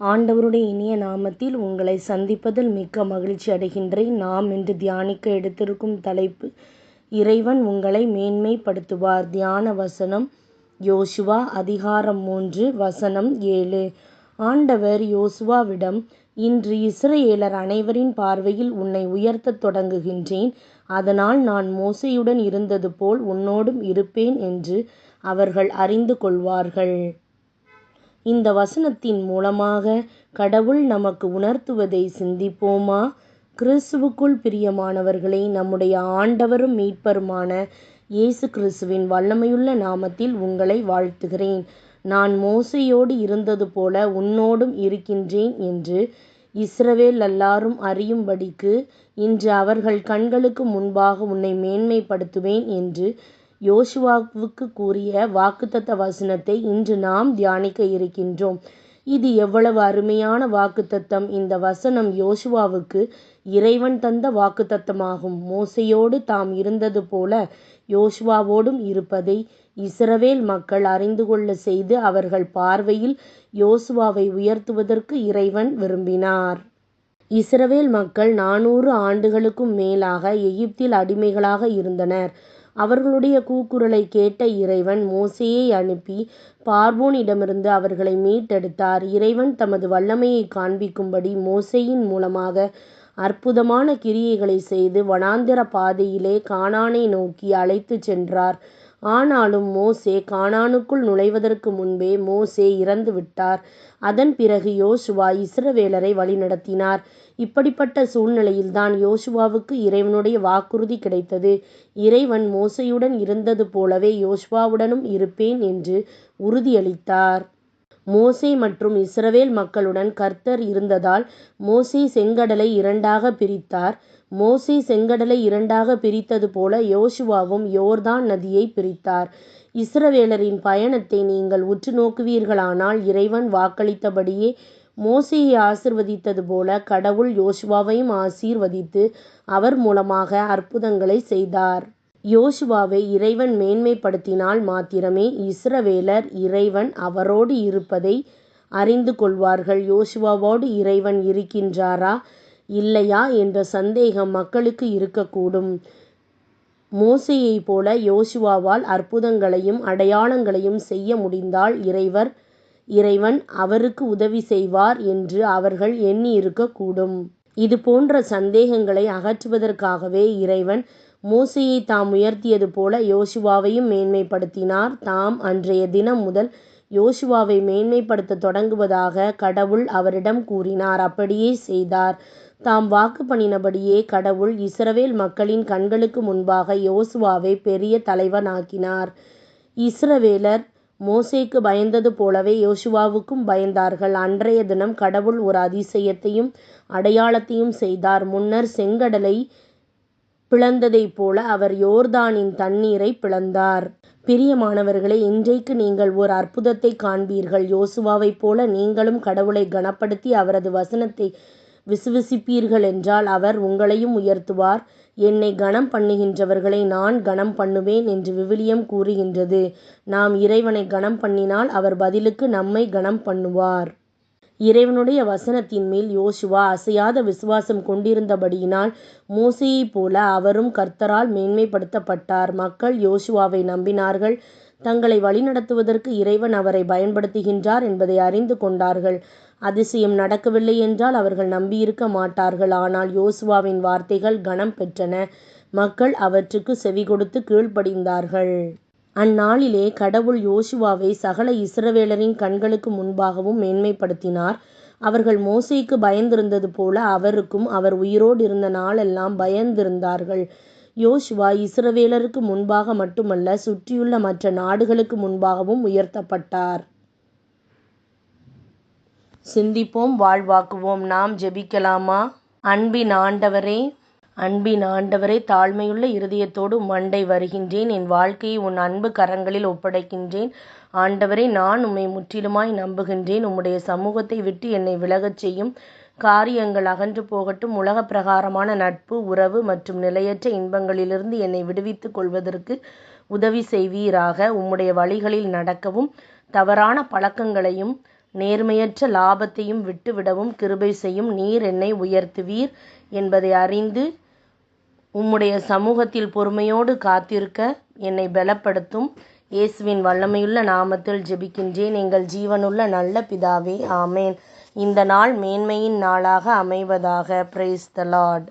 ஆண்டவருடைய இனிய நாமத்தில் உங்களை சந்திப்பதில் மிக்க மகிழ்ச்சி அடைகின்றேன். நாம் இன்று தியானிக்க எடுத்திருக்கும் தலைப்பு இறைவன் உங்களை மேன்மைப்படுத்துவார். தியான வசனம் யோசுவா அதிகாரம் மூன்று வசனம் ஏழு. ஆண்டவர் யோசுவாவிடம் இன்று இஸ்ரேலர் அனைவரின் பார்வையில் உன்னை உயர்த்தத் தொடங்குகின்றேன். அதனால் நான் மோசையுடன் இருந்தது போல் உன்னோடும் இருப்பேன் என்று அவர்கள் அறிந்து கொள்வார்கள். இந்த வசனத்தின் மூலமாக கடவுள் நமக்கு உணர்த்துவதை சிந்திப்போமா? கிறிஸ்துவுக்குள் பிரியமானவர்களே நம்முடைய ஆண்டவரும் மீட்பருமான இயேசு கிறிஸ்துவின் வல்லமையுள்ள நாமத்தில் உங்களை வாழ்த்துகிறேன். நான் மோசையோடு இருந்தது போல உன்னோடும் இருக்கின்றேன் என்று இஸ்ரவேல் எல்லாரும் அறியும்படிக்கு இன்று அவர்கள் கண்களுக்கு முன்பாக உன்னை மேன்மைப்படுத்துவேன் என்று யோசுவாவுக்கு கூறிய வாக்குத்தத்த வசனத்தை இன்று நாம் தியானிக்க இருக்கின்றோம். இது எவ்வளவு அருமையான வாக்குத்தத்தம். இந்த வசனம் யோசுவாவுக்கு இறைவன் தந்த வாக்குத்தத்தமாகும். மோசையோடு தாம் இருந்தது போல யோசுவாவோடும் இருப்பதை இஸ்ரவேல் மக்கள் அறிந்து கொள்ள செய்து அவர்கள் பார்வையில் யோசுவாவை உயர்த்துவதற்கு இறைவன் விரும்பினார். இஸ்ரவேல் மக்கள் நானூறு ஆண்டுகளுக்கும் மேலாக எகிப்தில் அடிமைகளாக இருந்தனர். அவர்களுடைய கூக்குரலை கேட்ட இறைவன் மோசேயை அனுப்பி பார்வோனிடமிருந்து அவர்களை மீட்டெடுத்தார். இறைவன் தமது வல்லமையை காண்பிக்கும்படி மோசேயின் மூலமாக அற்புதமான கிரியைகளை செய்து வனாந்திர பாதையிலே கானானை நோக்கி அழைத்துச் சென்றார். ஆனாலும் மோசே கானானுக்குள் நுழைவதற்கு முன்பே மோசே இறந்து விட்டார். அதன் பிறகு யோசுவா இஸ்ரவேலரை வழிநடத்தினார். இப்படிப்பட்ட சூழ்நிலையில்தான் யோசுவாவுக்கு இறைவனுடைய வாக்குறுதி கிடைத்தது. இறைவன் மோசையுடன் இருந்தது போலவே யோசுவாவுடனும் இருப்பேன் என்று உறுதியளித்தார். மோசே மற்றும் இஸ்ரவேல் மக்களுடன் கர்த்தர் இருந்ததால் மோசே செங்கடலை இரண்டாக பிரித்தார். மோசே செங்கடலை இரண்டாக பிரித்தது போல யோசுவாவும் யோர்தான் நதியை பிரித்தார். இஸ்ரவேலரின் பயணத்தை நீங்கள் உற்று நோக்குவீர்களானால் இறைவன் வாக்களித்தபடியே மோசையை ஆசிர்வதித்தது போல கடவுள் யோசுவாவையும் ஆசீர்வதித்து அவர் மூலமாக அற்புதங்களை செய்தார். யோசுவாவை இறைவன் மேன்மைப்படுத்தினால் மாத்திரமே இஸ்ரவேலர் இறைவன் அவரோடு இருப்பதை அறிந்து கொள்வார்கள். யோசுவாவோடு இறைவன் இருக்கின்றாரா? இல்லையா என்ற சந்தேகம் மக்களுக்கு இருக்கக்கூடும். மோசையைப் போல யோசுவாவால் அற்புதங்களையும் அடையாளங்களையும் செய்ய முடிந்தால் இறைவர் இறைவன் அவருக்கு உதவி செய்வார் என்று அவர்கள் எண்ணியிருக்கக்கூடும். இது போன்ற சந்தேகங்களை அகற்றுவதற்காகவே இறைவன் மோசையை தாம் உயர்த்தியது போல யோசுவாவையும் மேன்மைப்படுத்தினார். தாம் அன்றைய தினம் முதல் யோசுவாவை மேன்மைப்படுத்த தொடங்குவதாக கடவுள் அவரிடம் கூறினார். அப்படியே செய்தார். தாம் வாக்கு பண்ணினபடியே கடவுள் இஸ்ரவேல் மக்களின் கண்களுக்கு முன்பாக யோசுவாவை பெரிய தலைவனாக்கினார். இஸ்ரவேலர் மோசேக்கு பயந்தது போலவே யோசுவாவுக்கும் பயந்தார்கள். அன்றைய தினம் கடவுள் ஒரு அதிசயத்தையும் அடையாளத்தையும் செய்தார். முன்னர் செங்கடலை பிளந்ததைப் போல அவர் யோர்தானின் தண்ணீரை பிளந்தார். பிரியமானவர்களே இன்றைக்கு நீங்கள் ஒரு அற்புதத்தை காண்பீர்கள். யோசுவாவைப் போல நீங்களும் கடவுளை கனப்படுத்தி அவரது வசனத்தை விசுவசிப்பீர்கள் என்றால் அவர் உங்களையும் உயர்த்துவார். என்னை கனம் பண்ணுகின்றவர்களை நான் கனம் பண்ணுவேன் என்று விவிலியம் கூறுகின்றது. நாம் இறைவனை கனம் பண்ணினால் அவர் பதிலுக்கு நம்மை கனம் பண்ணுவார். இறைவனுடைய வசனத்தின் மேல் யோசுவா அசையாத விசுவாசம் கொண்டிருந்தபடியினால் மோசையைப் போல அவரும் கர்த்தரால் மேன்மைப்படுத்தப்பட்டார். மக்கள் யோசுவாவை நம்பினார்கள். தங்களை வழிநடத்துவதற்கு இறைவன் அவரை பயன்படுத்துகின்றார் என்பதை அறிந்து கொண்டார்கள். அதிசயம் நடக்கவில்லை என்றால் அவர்கள் நம்பியிருக்க மாட்டார்கள். ஆனால் யோசுவாவின் வார்த்தைகள் கனம் பெற்றன. மக்கள் அவற்றுக்கு செவி கொடுத்து கீழ்ப்படிந்தார்கள். அந்நாளிலே கடவுள் யோசுவாவை சகல இஸ்ரவேலரின் கண்களுக்கு முன்பாகவும் மேன்மைப்படுத்தினார். அவர்கள் மோசைக்கு பயந்திருந்தது போல அவருக்கும் அவர் உயிரோடு இருந்த நாளெல்லாம் பயந்திருந்தார்கள். யோசுவா இஸ்ரவேலருக்கு முன்பாக மட்டுமல்ல சுற்றியுள்ள மற்ற நாடுகளுக்கு முன்பாகவும் உயர்த்தப்பட்டார். சிந்திப்போம் வாழ்வாக்குவோம். நாம் ஜெபிக்கலாமா? அன்பின் ஆண்டவரே அன்பின் ஆண்டவரே தாழ்மையுள்ள இருதயத்தோடு மண்டை வருகின்றேன். என் வாழ்க்கையை உன் அன்பு கரங்களில் ஒப்படைக்கின்றேன். ஆண்டவரே நான் உம்மை முற்றிலுமாய் நம்புகின்றேன். உம்முடைய சமூகத்தை விட்டு என்னை விலகச் செய்யும். காரியங்கள் அகன்று போகட்டும். உலக பிரகாரமான நட்பு உறவு மற்றும் நிலையற்ற இன்பங்களிலிருந்து என்னை விடுவித்துக் கொள்வதற்கு உதவி செய்வீராக. உம்முடைய வழிகளில் நடக்கவும் தவறான பழக்கங்களையும் நேர்மையற்ற லாபத்தையும் விட்டுவிடவும் கிருபை செய்யும் நீர் என்னை உயர்த்துவீர் என்பதை அறிந்து உம்முடைய சமூகத்தில் பொறுமையோடு காத்திருக்க என்னை பலப்படுத்தும். இயேசுவின் வல்லமையுள்ள நாமத்தில் ஜெபிக்கின்றேன். எங்கள் ஜீவனுள்ள நல்ல பிதாவே ஆமேன். இந்த நாள் மேன்மையின் நாளாக அமைவதாக பிரைஸ் த லார்ட்.